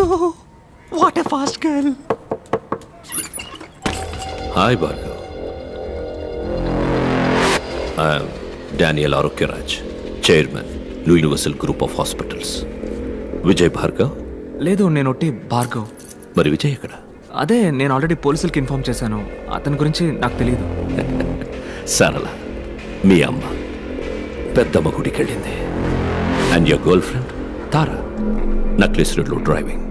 అయ్యో what a fast girl. I am Daniel Arokyaraj, Chairman, Universal Group of Hospitals. Vijay Bhargav లేదు నేను ఒట్టి భార్గవ్ మరి విజయ్ ఎక్కడ? అదే నేను ఆల్రెడీ పోలీసులకి ఇన్ఫార్మ్ చేశాను. అతని గురించి నాకు తెలియదు సరళ మీ అమ్మ పెద్దమ్మ గుడికి వెళ్ళింది and your girl friend Tara Necklace రోడ్లో driving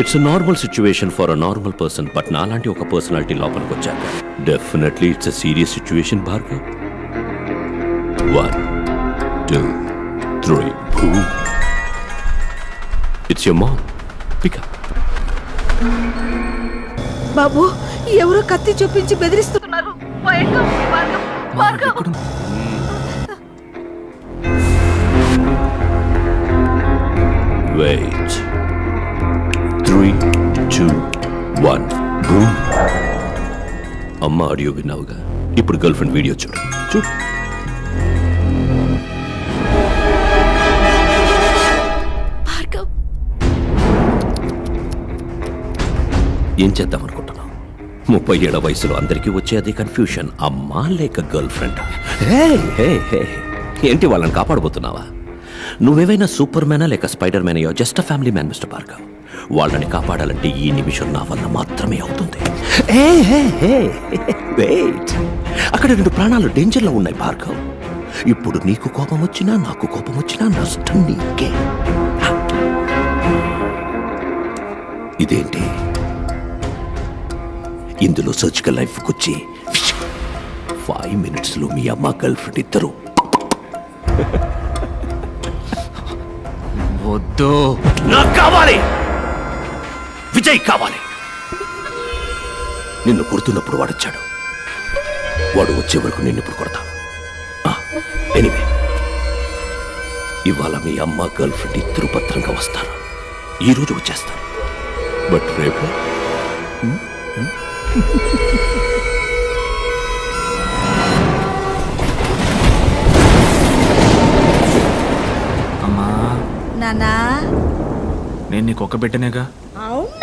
it's a normal situation for a normal person but నాలాంటి ఒక పర్సనాలిటీ లోపలికి వచ్చాక. Definitely it's a serious situation Bhargav one two three it's your mom pickup బాబు ఎవరో కత్తి చూపించి బెదిరిస్తున్నారు. భయంగా Three, two, one. Boom. అమ్మ ఆడియో విన్నావుగా? ఇప్పుడు గర్ల్ ఫ్రెండ్ వీడియో చూడు. చూడు. ఏం చేద్దాం అనుకుంటున్నావు? ముప్పై ఏళ్ళ వయసులో అందరికీ వచ్చే అదే కన్ఫ్యూషన్ అమ్మా లేక గర్ల్ ఫ్రెండ్. హే హే హే ఏంటి వాళ్ళని కాపాడబోతున్నావా? నువ్వేవైనా సూపర్ మ్యానా లేక Spider Man? Just family man mister Bhargav. వాళ్ళని కాపాడాలంటే ఈ నిమిషం నా వల్ల మాత్రమే అవుతుంది. Hey hey hey wait. అక్కడ రెండు ప్రాణాలు డేంజర్లో ఉన్నాయి భార్గవ్. ఇప్పుడు నీకు కోపం వచ్చినా నాకు కోపం వచ్చినా నష్టం నీకే. ఇదేంటి? ఇందులో సర్జికల్ లైఫ్ వచ్చి ఫైవ్ మినిట్స్లో మీ అమ్మ గర్ల్ ఫ్రెండ్ ఇద్దరు. వద్దు. నాకు కావాలి! విజయ్ కావాలి. నిన్ను కొడుతున్నప్పుడు వాడొచ్చాడు. వాడు వచ్చే వరకు నిన్ను ఇప్పుడు కొడతాను ఎనివే. ఇవాళ మీ అమ్మ గర్ల్ ఫ్రెండ్ ఇద్దరు భద్రంగా వస్తారు. ఈ రోజు వచ్చేస్తారు. బట్ రేపు? అమ్మా. నానా నేను నీకు ఒక బిడ్డనేగా?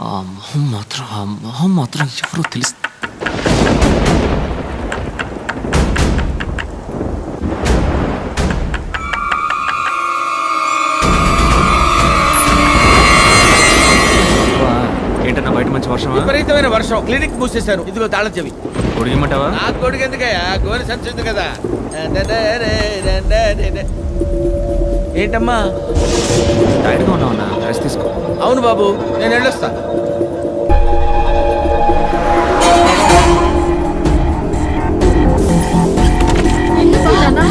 ఆ మొహం మాత్రం ఆ మొహం మాత్రం ఎవరో తెలుసు. ఏంటన్నా బయట మంచి వర్షమా? విపరీతమైన వర్షం. క్లినిక్ మూసేశారు. ఇదిగో తాళం చెవి పొడిగమంటావా నా కొడుకు ఎందుకయ్యా గోరి సంచుంది కదా. ఏంటమ్మా? టైర్డ్గా ఉన్నావు రెస్ట్ తీసుకో. అవును బాబు నేను వెళ్ళొస్తా. నాన్నా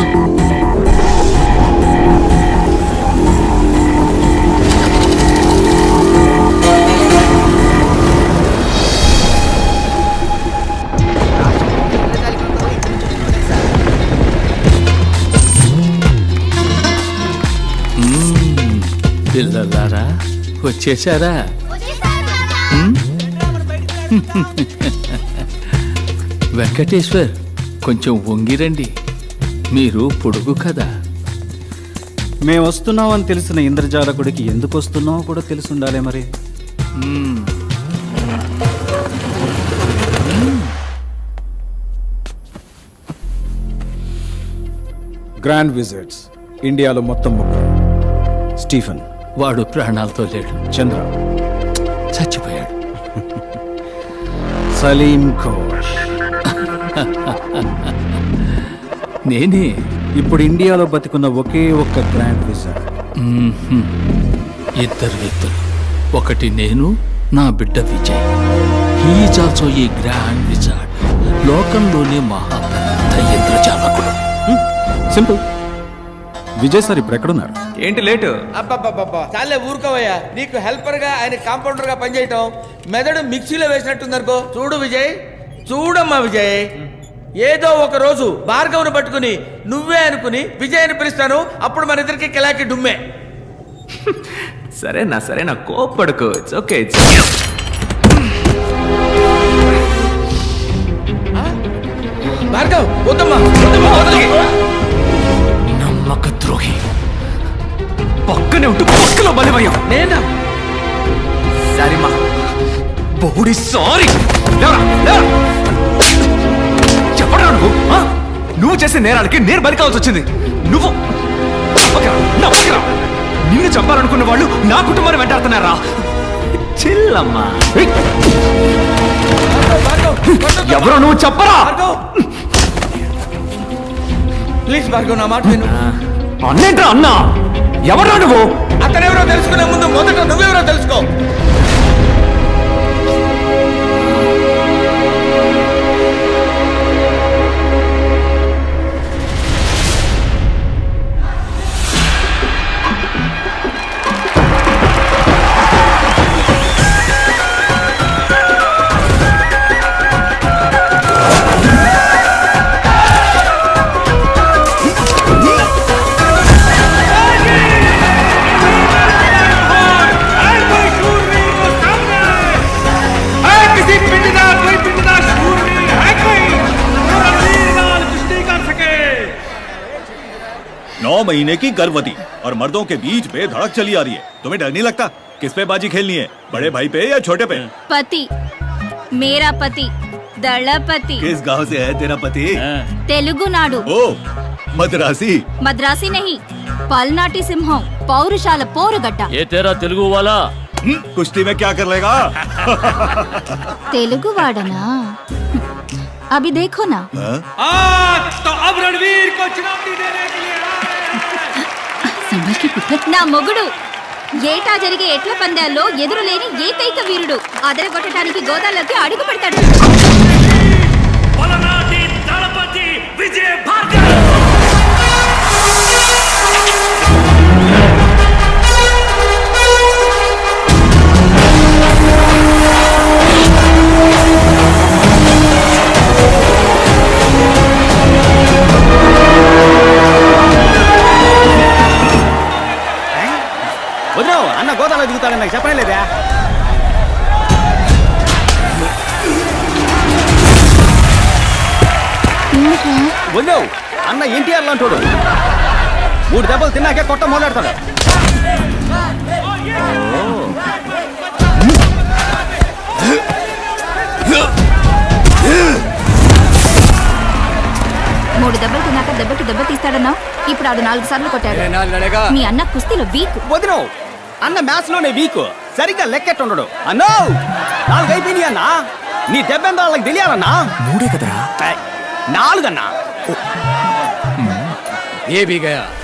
వచ్చేసారా? వెంకటేశ్వర్ కొంచెం వంగిరండి మీరు పొడుగు కదా మేము వస్తున్నామని తెలిసిన ఇంద్రజాలకుడికి ఎందుకు వస్తున్నామో కూడా తెలిసి ఉండాలి మరి. గ్రాండ్ విజిట్స్ ఇండియాలో మొత్తం ముగ్గురు స్టీఫెన్ వాడు ప్రాణాలతో లేడు. చంద్ర. చచ్చిపోయాడు. సలీం ఘోష్. నేనే. ఇప్పుడు ఇండియాలో బతికున్న ఒకే ఒక్క గ్రాండ్ మ్మ్హ్మ్. ఇద్దరు వ్యక్తులు. ఒకటి నేను నా బిడ్డ విజయ్. హీఈస్ ఆల్సో ఈ గ్రాండ్ విజార్డ్ లోకంలోనే మహా పెద్ద ఇంద్రజాలకుడు సింపుల్. విజయ్ సార్ ఇప్పుడు ఎక్కడున్నారు? ఏంటి లేటు? అబ్బబ్బబ్బబ్బా. చాలే ఊరుకోవయ్యా. నీకు హెల్పర్గా ఆయన కాంపౌండర్గా పనిచేయటం మెదడు మిక్సీలో వేసినట్టుందనుకో. చూడు విజయ్ చూడమ్మా విజయ్. ఏదో ఒక రోజు భార్గవుని పట్టుకుని నువ్వే అనుకుని విజయ్ అని పిలుస్తాను. అప్పుడు మన ఇద్దరికి కిలాకి డుమ్మే. సరేనా సరేనా. కోపడుకో ఇట్స్ ఓకే బోడి సారీ. చెప్పరా నువ్వు? నువ్వు చేసే నేరాలకి నేను బలికాల్సి వచ్చింది. నువ్వు. నిన్ను చంపాలనుకున్న వాళ్ళు నా కుటుంబాన్ని వెంటాడుతున్నారా? చిల్లమ్మా. ఎవరో నువ్వు చెప్పరా? ప్లీజ్ భార్గవ్ నా మాట విను. అన్నేంట్రా అన్నా? ఎవరా నువ్వు? అతనెవరో తెలుసుకునే ముందు మొదట నువ్వెవరో తెలుసుకో. नौ महीने की गर्भवती और मर्दों के बीच बेधड़क चली आ रही है। तुम्हें डर नहीं लगता? किस पे बाजी खेलनी है? बड़े भाई पे या छोटे पे? पति। मेरा पति। दलपति। किस गाँव से है तेरा पति? हाँ। तेलुगु नाडु। ओ मद्रासी। मद्रासी नहीं पलनाटी सिंह पौरुशाल पोरगड्डा। ये तेरा तेलुगु वाला। हम्म, कुश्ती में क्या कर लेगा? तेलुगु वाड़ा ना। अभी देखो ना। हाँ? आ, तो अब रणवीर को चुनौती देने के लिए నా నా మొగుడు! ఏటా జరిగే ఎట్ల పందాల్లో ఎదురులేని ఏకైక వీరుడు. అదరగొట్టడానికి గోదాలోకి అడుగు పెడతాడు. ఎన్టీఆర్ లాంటోడు మూడు దెబ్బలు తిన్నాకే కొట్ట మొదలెడతాడు. మూడు దెబ్బలు తిన్నాక దెబ్బకి దెబ్బ తీస్తాడన్నా ఇప్పుడు ఆడు నాలుగు సార్లు కొట్టాడు. మీ అన్న కుస్తీలో వీక్. వదిన అన్న మ్యాథ్స్లోనే వీక్. సరిగ్గా లెక్కెట్టుండడు. అన్నో నాలుగు అయిపోయినాయి అన్న. నీ దెబ్బెంత వాళ్ళకి తెలియాలన్నా. మూడే కదరా? నాలుగన్నా. ఏ भी गया।